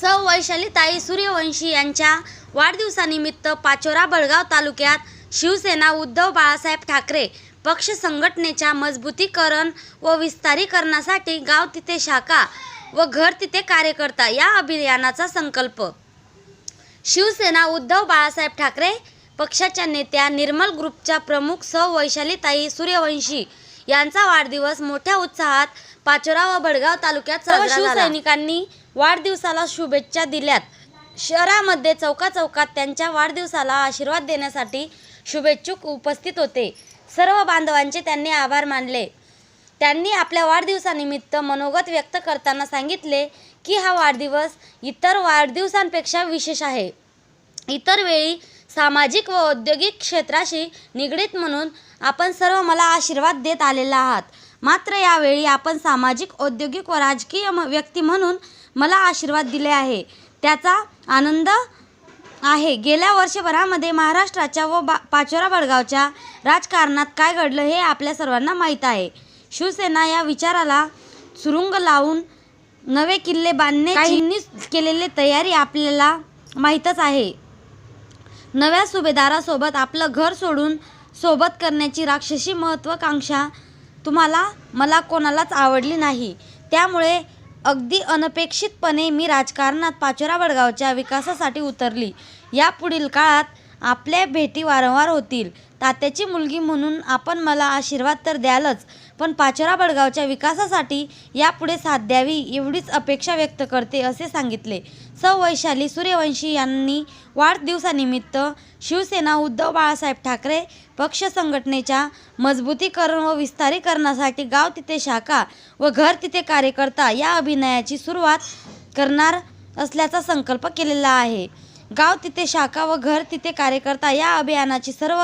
सौ वैशालीताई सूर्यवंशी यांच्या वाढदिवसानिमित्त पाचोरा बळगाव तालुक्यात शिवसेना उद्धव बाळासाहेब ठाकरे पक्ष संघटनेच्या मजबूतीकरण व विस्तारीकरणासाठी गाव तिथे शाखा व घर तिथे कार्यकर्ता या अभियानाचा संकल्प. शिवसेना उद्धव बाळासाहेब ठाकरे पक्षाच्या नेत्या निर्मल ग्रुपच्या प्रमुख सौ वैशालीताई सूर्यवंशी यांचा वाढदिवस मोठ्या उत्साहात पाचोरा व बडगाव तालुक्यात सर्व शिवसैनिकांनी वाढदिवसाला शुभेच्छा दिल्यात. शहरामध्ये चौका चौकात त्यांच्या वाढदिवसाला आशीर्वाद देण्यासाठी शुभेच्छुक उपस्थित होते. सर्व बांधवांचे त्यांनी आभार मानले. त्यांनी आपल्या वाढदिवसानिमित्त मनोगत व्यक्त करताना सांगितले की हा वाढदिवस इतर वाढदिवसांपेक्षा विशेष आहे. इतर वेळी सामाजिक व औद्योगिक क्षेत्राशी निगडीत म्हणून आपण सर्व मला आशीर्वाद देत आलेला आहात. मात्र यावेळी आपण सामाजिक औद्योगिक व राजकीय म- व्यक्ती म्हणून मला आशीर्वाद दिले आहे. त्याचा आनंद आहे. गेल्या वर्षभरामध्ये महाराष्ट्राच्या व बा पाचोरा बडगावच्या राजकारणात काय घडलं हे आपल्या सर्वांना माहीत आहे. शिवसेना या विचाराला सुरुंग लावून नवे किल्ले बांधण्याची केलेली तयारी आपल्याला माहीतच आहे. नव्या सुभेदारासोबत आपलं घर सोडून सोबत करण्याची राक्षसी महत्त्वाकांक्षा तुम्हाला मला कोणालाच आवडली नाही. त्यामुळे अगदी अनपेक्षितपणे मी राजकारणात पाचोरा वडगावच्या विकासासाठी उतरली. यापुढील काळात आपल्या भेटी वारंवार होतील. तात्याची मुलगी म्हणून आपण मला आशीर्वाद तर द्यालच. पण पाचोरा बडगावच्या विकासासाठी यापुढे साथ द्यावी एवढीच अपेक्षा व्यक्त करते असे सांगितले. सौ. वैशाली सूर्यवंशी यांनी वाढदिवसानिमित्त शिवसेना उद्धव बाळासाहेब ठाकरे पक्ष संघटनेच्या मजबूतीकरण व विस्तारीकरणासाठी गाव तिथे शाखा व घर तिथे कार्यकर्ता या अभिनयाची सुरुवात करणार असल्याचा संकल्प केलेला आहे. गाव तिथे शाखा व घर तिथे कार्यकर्ता या अभियानाची सर्व